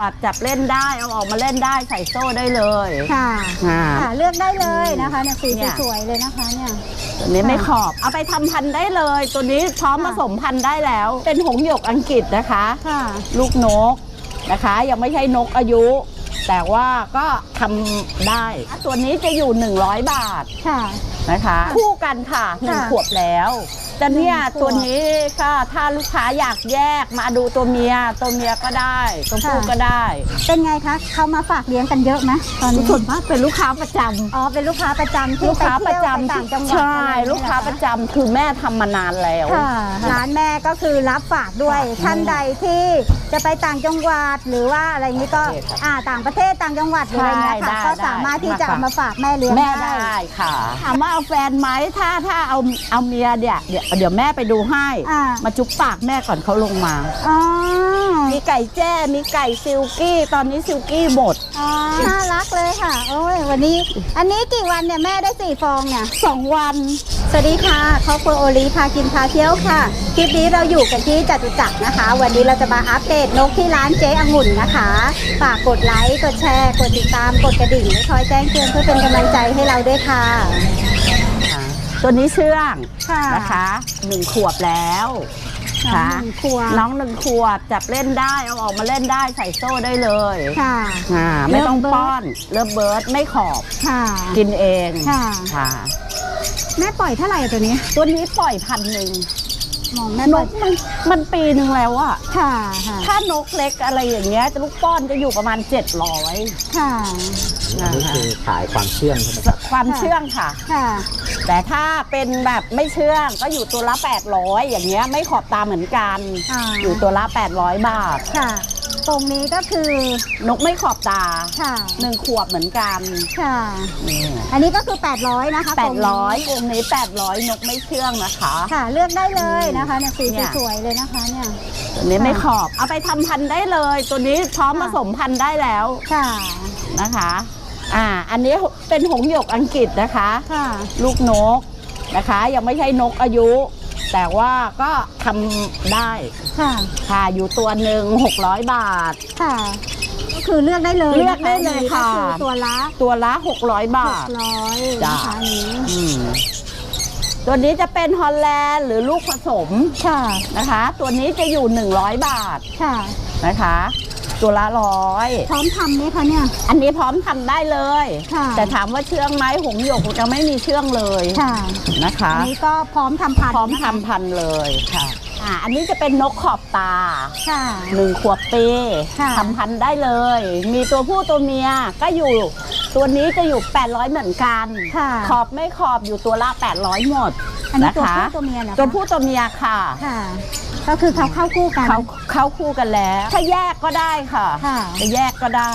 ขวบจับเล่นได้เอาออกมาเล่นได้ใส่โซ่ได้เลยค่ะอ่า ค่ะเลือกได้เลยนะคะเนี่ยสีเนี่ย สวยๆเลยนะคะเนี่ย ตัวนี้ไม่ขอบเอาไปทำพันธุ์ได้เลย ตัวนี้พร้อมผค่ะ สมพันธุ์ได้แล้ว เป็นหงส์หยกอังกฤษนะคะ ค่ะ ลูกนกนะคะ ยังไม่ใช่นกอายุ แต่ว่าก็ทำได้ ตัวนี้จะอยู่ 100 บาทค่ะ นะคะ คู่กันค่ะหนึ่งค่ะ ขวบแล้ว แต่เนี่ยหนึ่งขวบตัวนี้ก็ถ้าลูกค้าอยากแยกมาดูตัวเมียตัวเมียก็ได้ตัวผู้ค่ะก็ได้ เป็นไงคะเขามาฝากเลี้ยงกันเยอะไหมตอนนี้ส่วนมากเป็นลูกค้าประจำอ๋อเป็นลูกค้าประจำที่ลูกค้าไปประเที่ยวจำไปต่างจังหวัดใช่อะไรอย่งเงี้ยลูกค้าเหอประจำคือแม่ทำมานานแล้วค่ะร้านแม่ก็คือรับฝากด้วยค่ะท่านใดที่จะไปต่างจังหวัดหรือว่าอะไรอย่างนี้ก็ประเทศครับอ่าต่างประเทศต่างจังหวัดหรืออะไรเงี้ยใช่ค่ะได้ก็สามารถที่จะได้เอามาฝากแม่เลี้ยงแม่ได้ได้ค่ะ ถามว่าเอาแฟนไหมถ้าถ้าเอาเอาเมียเดี๋ยวเดี๋ยวเดี๋ยวแม่ไปดูให้ อ่า มาจุ๊บปากแม่ก่อนเขาลงมา อ๋อมีไก่แจ้ มีไก่ซิลกี้ ตอนนี้ซิลกี้หมด อ๋อน่ารักเลยค่ะ โอ้ยวันนี้ อันนี้กี่วันเนี่ยแม่ได้สี่ฟองเนี่ย สองวัน สวัสดีค่ะครอบครัวโอลีพากินพาเที่ยวค่ะ คลิปนี้เราอยู่กันที่จตุจักรนะคะ วันนี้เราจะมาอัปเดตนกที่ร้านเจ๊องุ่นนะคะ ฝากกดไลค์ กดแชร์ กดติดตาม กดกระดิ่งและคอยแจ้งเตือนเพื่อเป็นกำลังใจให้เราด้วยค่ะ ตัวนี้เชื่องค่ะนะคะหนึ่งขวบแล้วน้องค่ะหนึ่งขวบน้องหนึ่งขวบจับเล่นได้เอาออกมาเล่นได้ใส่โซ่ได้เลยค่ะอ่าไม่ต้องเลิฟเบิร์ดป้อนเลิฟเบิร์ดไม่ขอบค่ะ กินเองค่ะค่ะแม่ปล่อยเท่าไหร่ตัวนี้ ตัวนี้ปล่อยพันหนึ่งมองแม่นปล่อยกมันมันปีหนึ่งแล้วอะค่ะค่ะ ถ้านกเล็กอะไรอย่างเงี้ยลูกป้อนจะอยู่ประมาณ 700 ค่ะ อันนี้คือขายความเชื่องใช่ไหมครับความเชื่องค่ะ ค่ะ แต่ถ้าเป็นแบบไม่เชื่องก็อยู่ตัวละ 800 อย่างเงี้ยไม่ขอบตาเหมือนกัน อ่า อยู่ตัวละ 800 บาท ค่ะตรงนี้ก็คือนกไม่ขอบตาค่ะหนึ่งขวบเหมือนกันค่ะ นี่อันนี้ก็คือ 800 นะคะแปตรดงร้อยนี้วงนี้ 800 นกไม่เชื่องนะคะ ค่ะ เลือกได้เลยนะคะเนี่ยสีเนี่ย สวยๆเลยนะคะเนี่ย ตัวนี้ไม่ขอบ เอาไปทำพันธุ์ได้เลย ตัวนี้พร้อมผค่ะ สมพันธุ์ได้แล้ว ค่ะ นะคะ อ่า อันนี้เป็นหงส์หยกอังกฤษนะคะ ค่ะ ลูกนกนะคะ ยังไม่ใช่นกอายุ แต่ว่าก็ทำได้ ค่ะ ค่ะ อยู่ตัวหนึ่ง600 บาท ค่ะ ก็คือเลือกได้เลยเลือกได้เลยค่ะ ก็คือตัวละตัวละ 600 บาท600จ้ะนะคะอันนี้อืมตัวนี้จะเป็นฮอลแลนด์หรือลูกผสมค่ะ นะคะ ตัวนี้จะอยู่ 100 บาทค่ะ นะคะ ตัวละร้อยพร้อมทำไหมคะเนี่ย อันนี้พร้อมทำได้เลย ค่ะ แต่ถามว่าเชื่องไหมหงส์หยกจะไม่มีเชื่องเลยค่ะนะคะ อันนี้ก็พร้อมทำพันธุ์พร้อมนะคะ ทำพันธุ์เลยค่ะ อ่าอันนี้จะเป็นนกขอบตาค่ะ หนึ่งขวบปีค่ะ ทำพันธุ์ได้เลย มีตัวผู้ตัวเมียก็อยู่ ตัวนี้จะอยู่ 800 เหมือนกัน ค่ะขอบไม่ขอบอยู่ตัวละ 800 หมดอันนี้นะตัวคะ ผู้ตัวเมียนะคะตัวผู้ตัวเมียค่ะค่ะ ก็คือเขาเข้าคู่กัน เขาเข้าคู่กันแล้ว ถ้าแยกก็ได้ค่ะค่ะ จะแยกก็ได้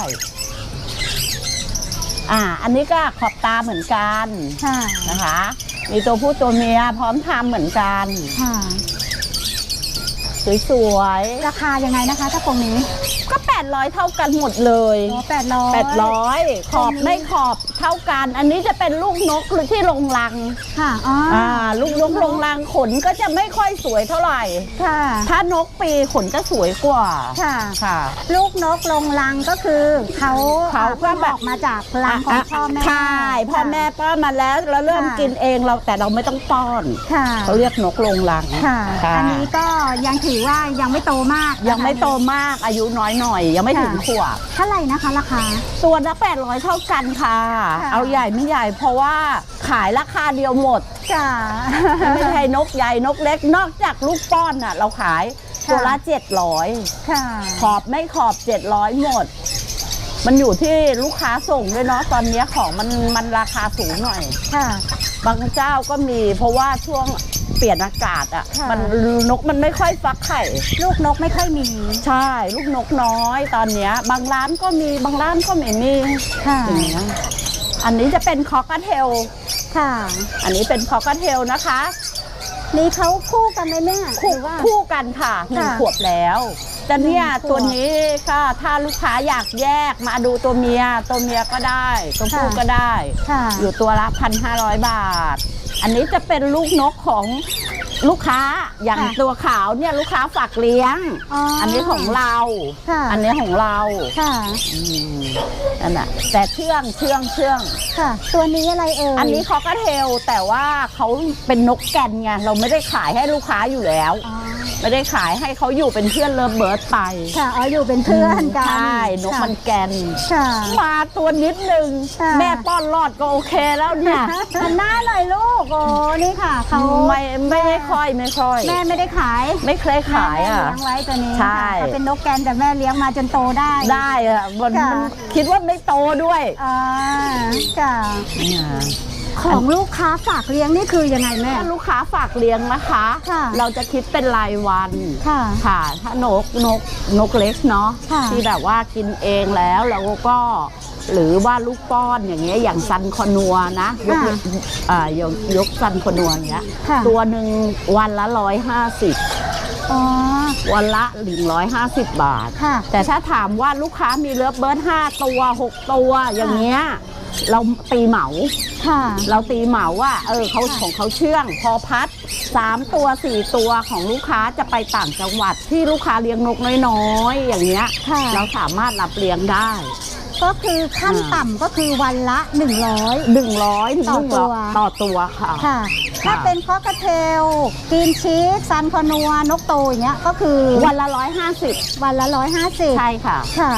อ่า อันนี้ก็ขอบตาเหมือนกันค่ะนะคะ มีตัวผู้ตัวเมียพร้อมทำเหมือนกัน ค่ะ สวยราคายังไงนะคะ ถ้าตรงนี้ๆก็ 800 เท่ากันหมดเลยโอ้แปดร้อย 800 ขอบไม่ขอบ เท่ากัน อันนี้จะเป็นลูกนกที่ลงรังค่ะอ๋อออ่าลูกนกลงรังขนก็จะไม่ค่อยสวยเท่าไหร่ ค่ะ ถ้านกปีขนจะสวยกว่าค่ะ ค่ะ ลูกนกลงรังก็คือเขาเขาก็พิ่งแบบ ออกมาจากรังของพ่อแม่ใช่พ่อแม่ป้อนมาแล้วเราเริ่มค่ะกินเองเราแต่เราไม่ต้องป้อน ค่ะ เขาเรียกนกลงรังค่ะ ค่ะอันนี้ก็ยังถือว่ายังไม่โตมากนะคะยังไม่โตมากอายุน้อยหน่อย ยังไม่ถึงค่ะขวบเท่าไหร่นะคะราคา ตัวละ800เท่ากันค่ะค่ะเอาใหญ่ไม่ใหญ่เพราะว่าขายราคาเดียวหมดค่ะไม่ใช่นกใหญ่นกเล็กนอกจากลูกป้อนอะ เราขายตัวละ700ค่ะขอบไม่ขอบ700หมด มันอยู่ที่ลูกค้าส่งด้วยเนาะตอนนี้ของมันมันราคาสูงหน่อยค่ะ บางเจ้าก็มีเพราะว่าช่วงเปลี่ยนอากาศอะค่ะมันนกมันไม่ค่อยฟักไข่ ลูกนกไม่ค่อยมี ใช่ ลูกนกน้อยตอนเนี้ย บางร้านก็มีบางร้านก็ไม่มีค่ะ อย่างเงี้ยอันนี้จะเป็นคอกเทลค่ะ อันนี้เป็นคอกเทลนะคะ นี่เขาคู่กันไหมแม่คู่หรือว่า คู่กันค่ะหนึ่งค่ะขวบแล้วแต่เนี่ยหงขตัวนี้ก็ถ้าลูกค้าอยากแยกมาดูตัวเมีย ตัวเมียก็ได้ตัวผู้ค่ะก็ได้ ค่ะอยู่ตัวละพันห้าร้อยบาท อันนี้จะเป็นลูกนกของลูกค้าอย่างค่ะตัวขาวเนี่ยลูกค้าฝากเลี้ยงอ๋ออัอันนี้ของเรา ค่ะอันนี้ของเราค่ะ อืม นั่นแหะแต่เชื่องเชื่องเชื่องค่ะ ตัวนี้อะไรเอ่ยอันนี้เขาก็เทลแต่ว่าเขาเป็นนกแก่นไงเราไม่ได้ขายให้ลูกค้าอยู่แล้ว อ๋อ ไม่ได้ขายให้เขาอยู่เป็นเพื่อนเลิฟเบิร์ดไปค่ะอ๋ออยู่เป็นเพื่อนกันใช่นกค่ะมันแกนค่ะ มาตัวนิดนึง ค่ะ แม่ป้อนรอดก็โอเคแล้วเนี่ยหันหน้าหน่อยลูกโอ้นี่ค่ะเขาไม่ไม่ได้ค่อยไม่ค่อย แม่ไม่ได้ขายไม่เคยขายอะ แม่เลี้ยงไว้ตัวนี้ใช่ ค่ะเขาเป็นนกแกนแต่แม่เลี้ยงมาจนโตได้ ได้อะมันค่ะ มันคิดว่าไม่โตด้วยอ่าค่ะ เนี่ย ของลูกค้าฝากเลี้ยงนี่คือยังไงแม่ ถ้าลูกค้าฝากเลี้ยงนะคะ ค่ะเราจะคิดเป็นรายวันค่ะค่ะถ้านกนกนกเล็กเนาะค่ะที่แบบว่ากินเองแล้วเราก็หรือว่าลูกป้อนอย่างเงี้ยอย่างซันคอนัวนะยกเว้นอ่ายกยกซันคอนัวอย่างเงี้ยค่ะ ตัวหนึ่งวันละร้อยห้าสิบอ๋อ วันละหนึ่งร้อยห้าสิบบาท ค่ะ แต่ถ้าถามว่าลูกค้ามีเลิฟเบิร์ดห้าตัวหกตัวอย่างเงี้ย เราตีเหมาค่ะ เราตีเหมาว่าเออเขาของเขาเชื่องพอพัดสามตัวสี่ตัวของลูกค้าจะไปต่างจังหวัดที่ลูกค้าเลี้ยงนกน้อยๆอย่างเงี้ยค่ะ เราสามารถรับเลี้ยงได้ ก็คือขั้นอ่าต่ำก็คือวันละ 100 หนึ่งร้อยถึงต่อหนึ่งตัร้วอยต่อตัวค่ะ ค่ะ ถ้าเป็นคอกเทลกรีนชีสซันคอนัวนกโตอย่างเงี้ยก็คือวันละร้อยห้าสิบวันละร้อยห้าสิบใช่ค่ะ ค่ะ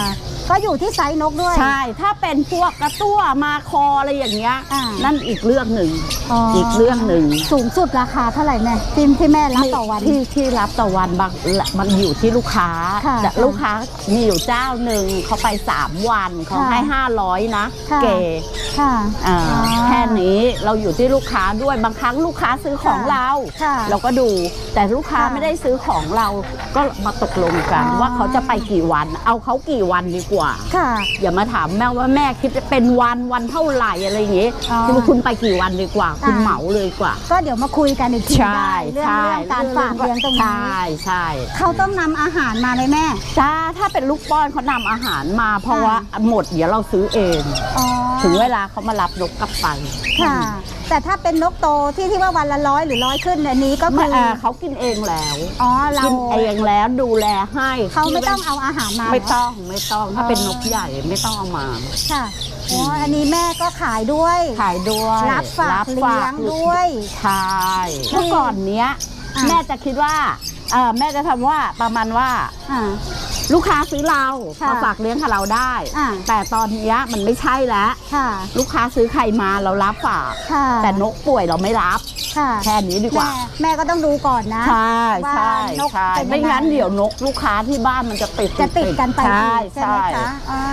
ก็อยู่ที่ไซส์นกด้วย ใช่ ถ้าเป็นพวกกระตั้วมาคออะไรอย่างเงี้ย อ่านั่นอีกเรื่องหนึ่งอ๋ออีกเรื่องหนึ่งสูงสุดราคาเท่าไหร่แม่ที่ที่แม่รับต่อวัน ที่ที่รับต่อวันบางมันอยู่ที่ลูกค้าค่ะแต่ลูกค้ามีอยู่เจ้าหนึ่งเขาไป 3 วันเขาค่ะให้ 500 นะ ค่ะ เก๋ค่ะอ่าอ๋อแค่นี้เราอยู่ที่ลูกค้าด้วยบางครั้งลูกค้าซื้อของค่ะเรา ค่ะเราก็ดูแต่ลูกค้าค่ะไม่ได้ซื้อของเราก็มาตกลงกัน อ๋อ ว่าเขาจะไปกี่วัน เอาเขากี่วันดีกว่า ค่ะ อย่ามาถามแม่ว่าแม่คิดจะเป็นวันวันเท่าไหร่อะไรอย่างงี้อ๋อคือคุณไปกี่วันดีกว่า คุณอ่า เหมาเลยดีกว่า ก็เดี๋ยวมาคุยกันอีกทีใช่ได้เรื่องใช่เรื่องการฝากเลี้ยงตรงนี้ใช่ใช่เขาต้องนำอาหารมาไหมแม่ จ้าถ้าเป็นลูกป้อนเขานำอาหารมา เพราะค่ะว่าหมดเดี๋ยวเราซื้อเอง อ๋อ ถึงเวลาเขามารับนกกลับไปค่ะ แต่ถ้าเป็นนกโตที่ที่ว่าวันละร้อยหรือร้อยขึ้นอันนี้ก็ไม่คือเอ่อเขากินเองแล้วอ๋อเรากินเองแล้วดูแลให้เขาไม่ต้องเอาอาหารมาไม่ต้องไม่ต้องถ้าอ๋อเป็นนกใหญ่ไม่ต้องเอามา ค่ะอ๋ออันนี้แม่ก็ขายด้วย ขายด้วยรับฝากเลี้ยงด้วย ใช่เมื่อก่อนเนี้ย อะ แม่จะคิดว่าเออแม่จะทำว่าประมาณว่า อ่า ลูกค้าซื้อเราค่ะมาฝากเลี้ยงกับเราได้ อะแต่ตอนเนี้ยมันไม่ใช่แล้ว ค่ะ ลูกค้าซื้อใครมาเรารับฝาก ค่ะแต่นกป่วยเราไม่รับ ค่ะแค่นี้ดีกว่า แม่แม่ก็ต้องดูก่อนนะ ใช่ใช่ว่านกใช่เป็นยังไงไม่งั้นเดี๋ยวนกลูกค้าที่บ้านมันจะติดจะติดกันไปใช่ใช่ไหมใช่คะอ่า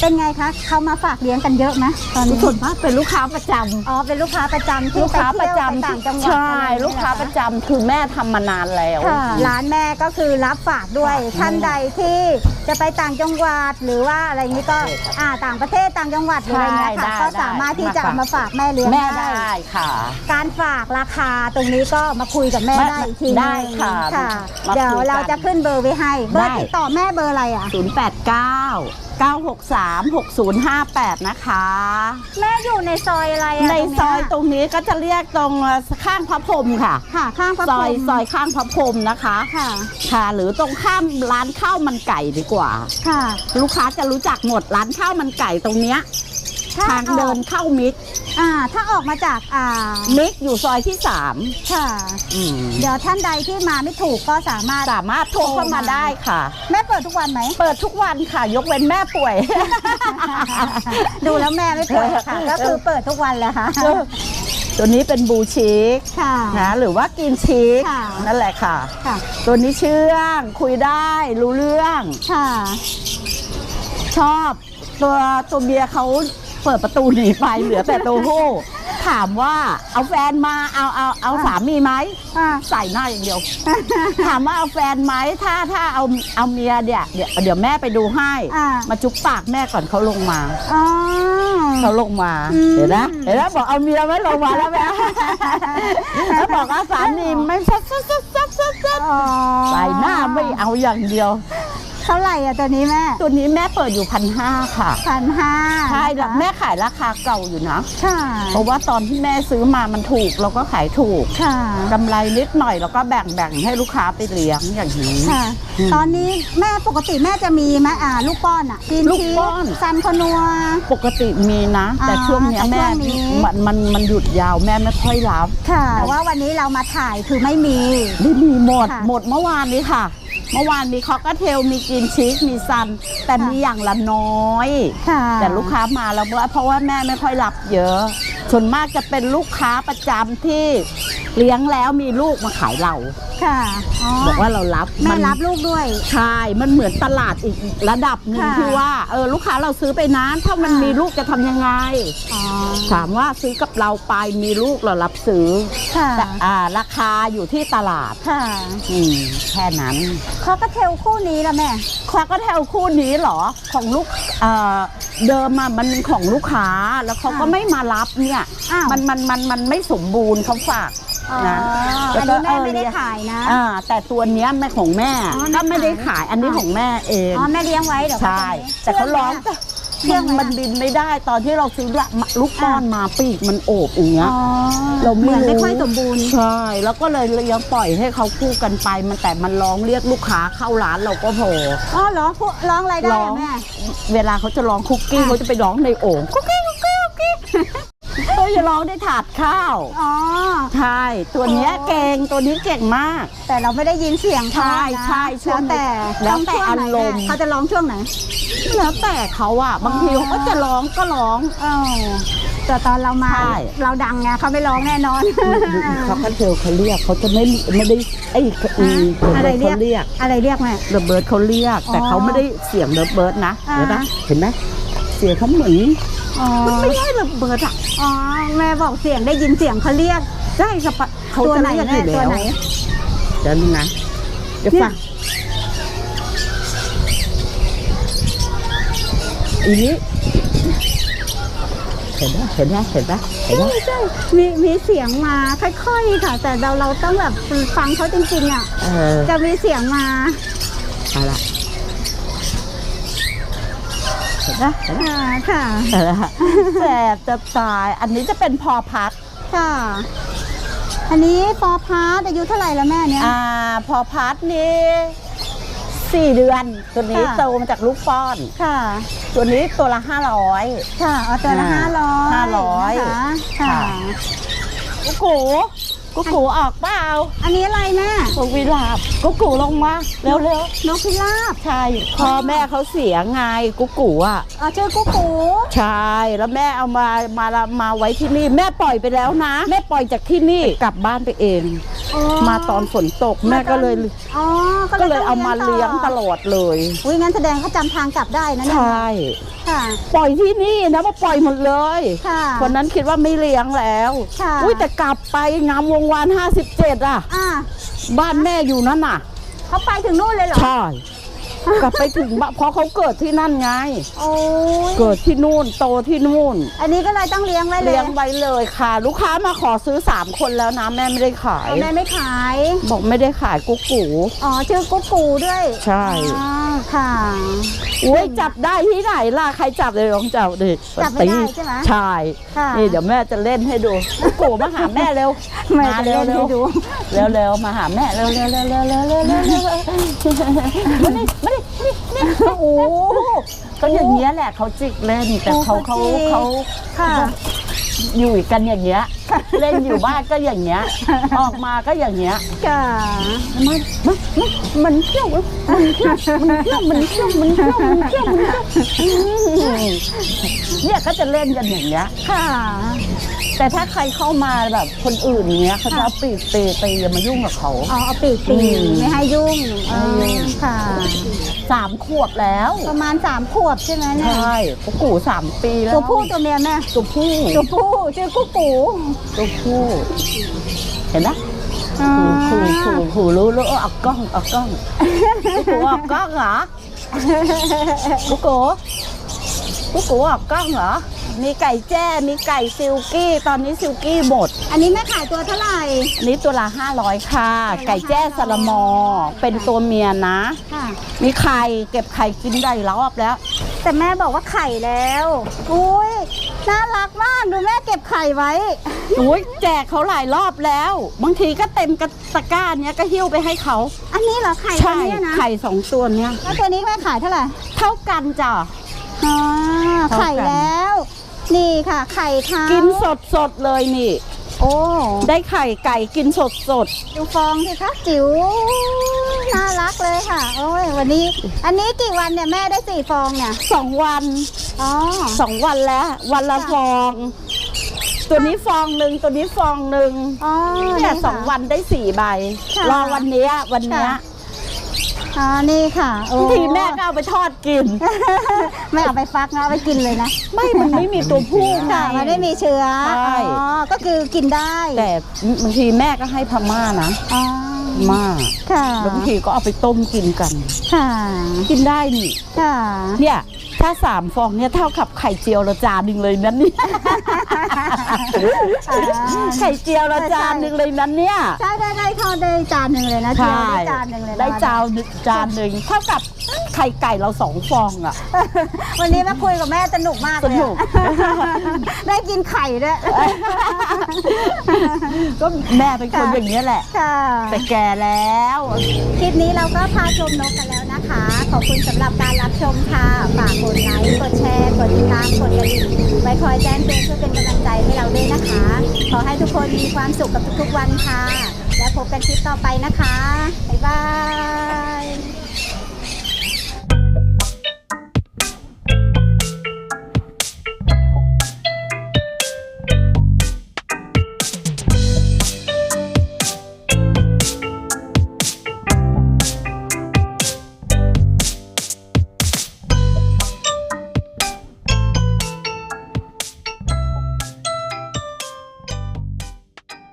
เป็นไงคะเขามาฝากเลี้ยงกันเยอะไหมตอนนี้ส่วนมากเป็นลูกค้าประจำอ๋อเป็นลูกค้าประจำที่ลูกค้าไปประเที่ยวจำไปต่างจังหวัดใช่ อะไรอย่งเงี้ยลูกค้าเหอประจำคือแม่ทำมานานแล้ว ค่ะร้านแม่ก็คือรับฝากด้วยฝากท่านใดที่ จะไปต่างจังหวัดหรือว่าอะไรนี้ก็ใช่ครับอ่าต่างประเทศต่างจังหวัดหรืออะไรเงี้ยค่ะได้ก็ได้สามารถที่จะมาฝากเอามาฝากแม่เลี้ยงแม่ได้ได้ค่ะ การฝากราคาตรงนี้ก็มาคุยกับแม่มาได้อีกทีได้นึงค่ะค่ะมาคุยกันเดี๋ยวเราจะขึ้นเบอร์ไว้ให้เบอร์ได้ติดต่อแม่เบอร์อะไรอะ089 963 6058 นะคะ แม่อยู่ในซอยอะไรอะในซอยตตรงเนี้รงนี้ก็จะเรียกตรงข้างพระพรหมค่ะ ค่ะ ข้างพระซพรอยหมซอยข้างพระพรหมนะคะ ค่ะ ค่ะ หรือตรงข้ามร้านข้าวมันไก่ดีกว่าค่ะ ลูกค้าจะรู้จักหมดร้านข้าวมันไก่ตรงเนี้ยถ้าทางเดินเข้ามิกอ่า ถ้าออกมาจากอ่ามิกอยู่ซอยที่สามค่ะ อืมเดี๋ยวท่านใดที่มาไม่ถูกก็สามารถ สามารถโทรเข้ามาได้ค่ะ แม่เปิดทุกวันไหม เปิดทุกวันค่ะ ยกเว้นแม่ป่วย ดูแล้วแม่ไม่ป่วยค่ะ ก็คือเปิดทุกวันแหละค่ะ ตัวนี้เป็นบูชิกค่ะ นะหรือว่ากินชิกค่ะ นั่นแหละค่ะ ค่ะ ตัวนี้เชื่องคุยได้รู้เรื่อง ค่ะ ชอบตัวตัวเบียร์เขาเปิดประตูหนีไปเหลือแต่ตัวผู้ ถามว่าเอาแฟนมาเอาเอาเอาอะสามีไหมอ่าใส่หน้าอย่างเดียว ถามว่าเอาแฟนไหมถ้าถ้าเอาเอาเมียเดี๋ยวเดี๋ยวเดี๋ยวแม่ไปดูให้อ่ามาจุ๊บปากแม่ก่อนเขาลงมาอ๋อเขาลงมาอืมเห็นนะเห็นนะบอกเอาเมียไม่ลงมาแล้วแม่แล้วบอกว่าสามีไม่ซับซับซับซับซับซับอ๋อใส่หน้าไม่เอาอย่างเดียวเท่าไหร่อะตัวนี้แม่ตัวนี้แม่เปิดอยู่พันห้าค่ะพันห้าใช่แล้วแม่ขายราคาเก่าอยู่นะค่ะเพราะว่าตอนที่แม่ซื้อมามันถูกเราก็ขายถูกค่ะกำไรนิดหน่อยแล้วก็แบ่งแบ่งให้ลูกค้าไปเลี้ยงอย่างนี้ค่ะอืมตอนนี้แม่ปกติแม่จะมีไหมอ่าลูกป้อนอะกินลูกชีป้อนซันคนัวปกติมีนะ แต่อ่าช่วงเนี้ยแต่แม่ช่วงนี้มันมันมันหยุดยาวแม่ไม่ค่อยรับค่ะแต่ว่าวันนี้เรามาถ่ายคือไม่มีไม่มีหมดค่ะหมดเมื่อวานนี้ค่ะ เมื่อวานมีคอกเทลมีกินชีสมีซัน แต่ค่ะมีอย่างละน้อย ค่ะแต่ลูกค้ามาแล้วเพราะว่าแม่ไม่ค่อยรับเยอะ ส่วนมากจะเป็นลูกค้าประจำที่เลี้ยงแล้วมีลูกมาขายเราค่ะอ๋อบอกว่าเรารับแม่นรับลูกด้วยใช่มันเหมือนตลาดอีกระดับหนึ่งค่ะที่ว่าเออลูกค้าเราซื้อไปนะถ้ามันค่ะมีลูกจะทำยังไงอ๋อถามว่าซื้อกับเราไปมีลูกเรารับซื้อค่ะแต่อ่าราคาอยู่ที่ตลาดค่ะอืมแค่นั้นคอกเทลคู่นี้ละแม่ควักก็แถวคู่นี้เหรอของลูกเอ่อเดิมอะมันของลูกค้าแล้วเขาก็ค่ะไม่มารับเนี่ยอ้าวมันมันมันมันไม่สมบูรณ์เขาฝากอ๋อ นะอันนี้แม่ไม่ได้ขายนะอ่าแต่ตัวเนี้ยแม่ของแม่อ๋อก็ไม่ได้ไม่ขาขายยอันนี้อ๋อของแม่เองอ๋อแม่เลี้ยงไว้เดี๋ยวใช่แต่เขาร้องเชื่องไหมมันบินไม่ได้ตอนที่เราซื้อละลูกป้อนมาปีกมันโอบอย่างเงี้ยอ๋อเราไม่เหมือนไม่รู้ค่อยสมบูรณ์ใช่แล้วก็เลยเลี้ยงปล่อยให้เขาคู่กันไป มันแต่มันร้องเรียกลูกค้าเข้าร้านเราก็พออ๋อร้องพวกร้องอะไรได้ร้ออะงแม่เวลาเขาจะร้องคุกกี้อะเขาจะไปร้องในโอ่งคุกกี้คุกกี้คุกกี้เขา จะร้องได้ถาดข้าว อ๋อ ใช่ ตัวเนี้ยอ๋อเก่ง ตัวนี้เก่งมาก แต่เราไม่ได้ยินเสียงเขาใช่นะใช่ช่วงแล้วแต่แล้วแต่ช่งไหนอารมณ์แม่เขาจะร้องช่วงไหน แล้วแต่เขาอะบางทีเขาก็จะร้องก็ร้องอ๋อแต่ตอนเรามา ใช่ เราดังไงเขาไม่ร้องแน่นอน เขาก็เทลเขาเรียกเขาจะไม่ไม่ได้ไอ้อืมอะไรเรียก เขาเรียกอะไรเรียกแม่เดอะเบิร์ดเขาเรียก แต่อ๋อเขาไม่ได้เสียงเดอะเบิร์ดนะอ่า เห็นไหมเห็นไหมเสียงเขาเหมือน อ๋อ มันไม่ใช่เดอะเบิร์ดอะอ๋อแม่บอกเสียงได้ยินเสียงเขาเรียกใช่สปะเขาตัวจะไหนเรียกอแม่ยู่ตัวแล้วไหน เดี๋ยวนึงนะเดี๋ยวเนี่ยฟังอีนี้เห็นไหมเห็นไหมเห็นไหมเห็นไหมใช่ใช่มีมีเสียงมาค่อยๆค่ะ แต่เราเราต้องแบบฟังเขาจริงๆอะ เออจะมีเสียงมาเอาละเห็ นไหมเห็นไหมค่ะค่ะเห็นไหมแสบจะตาย อันนี้จะเป็นพอพัดค่ะ อันนี้ฟอร์พาร์ตอายุเท่าไหร่แล้วแม่เนี่ยอ่า พอพัดนี่สี่เดือน ตัวนี้ค่ะโตมาจากลูกป้อนค่ะ ตัวนี้ตัวละห้าร้อยค่ะเอาตัวละอ่าห้าร้อยห้าร้อยนะคะค่ะค่ะ กุ๊กกูกุ๊กกูออกเปล่าอันนี้อะไรแม่กุ๊กวิลาบกุ๊กกูลงมาเร็วเร็วนกพิราบๆใช่พ่อแม่เขาเสียไงกุ๊กกูอะอ๋อชื่อกุ๊กกูใช่แล้วแม่เอามามามาไว้ที่นี่ แม่ปล่อยไปแล้วนะ แม่ปล่อยจากที่นี่กลับบ้านไปเองอ๋อ มาตอนฝนตกแม่ก็เลยอ๋อก็เลยเอามาเลี้ยงตลอดเลยอุ้ยงั้นแสดงเขาจำทางกลับได้นะใชเนี่ย่ค่ะปล่อยที่นี่นะมาปล่อยหมดเลยค่ะวันนั้นคิดว่าไม่เลี้ยงแล้วค่ะอุ้ยแต่กลับไปงามวงวาน57อะอ่าบ้านแม่อยู่นั่นน่ะเขาไปถึงนู่นเลยเหรอใช่ กลับไปถึงเพราะเขาเกิดที่นั่นไง โอ้ยเกิดที่นู่นโตที่นู่น อันนี้ก็เลยต้องเลี้ยงไว้เลยเลี้ยงไว้เลยค่ะ ลูกค้ามาขอซื้อ 3 คนแล้วนะแม่ไม่ได้ขายแม่ไม่ขาย บอกไม่ได้ขายกุ๊กกู อ๋อชื่อกุ๊กกูด้วยใช่ค่ะ อุ้ยจับได้ที่ไหนล่ะใครจับเลยลองจับดิจับไม่ได้ใช่ไหมใช่ค่ะ นี่เดี๋ยวแม่จะเล่นให้ดูกุ๊กกูมาหาแม่เร็วมาเร็วเร็วเร็วมาหาแม่เร็วเร็วเร็วเร็วเร็วเร็วเร็วเร็วเร็วเร็วเร็วเร็วเร็วเร็วเร็วเร็วเร็วเร็วเร็วเร็ไม่ได้ไม่โอ้โหก็อย่างเงี้ยแหละเขาจิกเล่นแต่เขาเขาเขาค่ะอยู่กันอย่างเงี้ย เล่นอยู่บ้านก็อย่างเงี้ย ออกมาก็อย่างเงี้ยค่ะมันมันมันมันเที่ยวมันเที่ยวมันเที่ยวมันเที่ยวมันเที่ยวมันเที่ยวมันเที่ยวเนี่ยก็จะเล่นกันอย่างเงี้ยค่ะ แต่ถ้าใครเข้ามาแบบคนอื่นเงี้ยเขาจะเอาปีกตีตีอย่ามายุ่งกับเขา อ๋อเอาปีกตีอืมไม่ให้ยุ่งไม่ให้ยุ่งอ๋อค่ะ สามขวบแล้วประมาณสามขวบใช่ไหมใชเนี่ย่กุ๊กกูสามปีแล้วตัวผู้ตัวเมียแม่ตัวผู้ตัวผู้ชื่อกุ๊กกูตัวผู้เห็นไหมอ๋อขู่ขู่ขู่ขู่รู้รู้เอากล้องเอากล้องกุ๊กกูเอากล้องเหรอกุ๊กกูกุ๊กกูเอากล้องเหรอ มีไก่แจ้ มีไก่ซิลกี้ ตอนนี้ซิลกี้หมด อันนี้แม่ขายตัวเท่าไหร่ อันนี้ตัวละ500 ค่ะ ไก่แจ้สลมอ เป็นตัวเมียนะ ค่ะ มีไข่เก็บไข่กินได้รอบแล้ว แต่แม่บอกว่าไข่แล้วอุ้ยน่ารักมากดูแม่เก็บไข่ไว้ อุ้ยแจกเขาหลายรอบแล้ว บางทีก็เต็มกระตะกร้าเนี้ยก็หิ้วไปให้เขาอันนี้เหรอไข่ตัวใช่เนี้ยนะไข่สองตัวเนี้ยแล้วตัวนี้แม่ขายเท่าไหร่ เท่ากันจ้ะอ๋อเท่ากันไข่แล้ว นี่ค่ะ ไข่เท้ากิกินสดสดๆเลยนี่ โอ้ได้ไข่ไก่กินสดสดดูฟองสิคะจิ๋วน่ารักเลยค่ะ โอ้ยวันนี้ อันนี้กี่วันเนี่ยแม่ได้สี่ฟองเนี่ยๆสองวันอ๋อสองวันแล้ว วันละค่ะฟอง ตัวนี้ฟองหนึ่งตัวนี้ฟองหนึ่งอ๋อเนี่ยค่ะ สองวันได้สี่ใบค่ะรอวันเนี้ยวันเนี้ยค่ะ อ๋อนี่ค่ะโอ้บางทีแม่ก็เอาไปทอดกิน ไม่เอาไปฟักนะเอาไปกินเลยนะ ไม่มันไม่มีตัวผู้ไง ค่ะมันไม่มีเชื้อใช่ อ๋อก็คือกินได้แต่บางทีแม่ก็ให้พม่านะอ๋อม่าค่ะแล้วบางทีก็เอาไปต้มกินกัน ค่ะกินได้นี่ ค่ะ เนี่ย ถ้าสามฟองเนี่ยเท่ากับไข่เจียวละจานหนึ่งเลยนั้นเนี่ย ไข่เจียวละจานหนึ่งเลยนั้นเนี่ย ใช่ได้ได้ทอดได้จานหนึ่งเลยนะเจียวได้จานหนึ่งเลยนะได้จานหนึ่งจานหนึ่งเท่ากับไข่ไก่เราสองฟองอะ วันนี้มาคุยกับแม่สนุกมากเลยสนุกได้กินไข่ด้วยก็แม่เป็นคนค่ะอย่างนี้ยแหละค่ะแต่แก่แล้ว คลิปนี้เราก็พาชมนกกันแล้วนะคะ ขอบคุณสำหรับการรับชมค่ะ ฝากกดไลค์ กดแชร์ กดติดตาม กดกระดิ่ง ไว้คอยแจ้งเตือนเพื่อเป็นกำลังใจให้เราด้วยนะคะ ขอให้ทุกคนมีความสุขกับทุกๆวันค่ะ แล้วพบกันคลิปต่อไปนะคะ บ๊ายบาย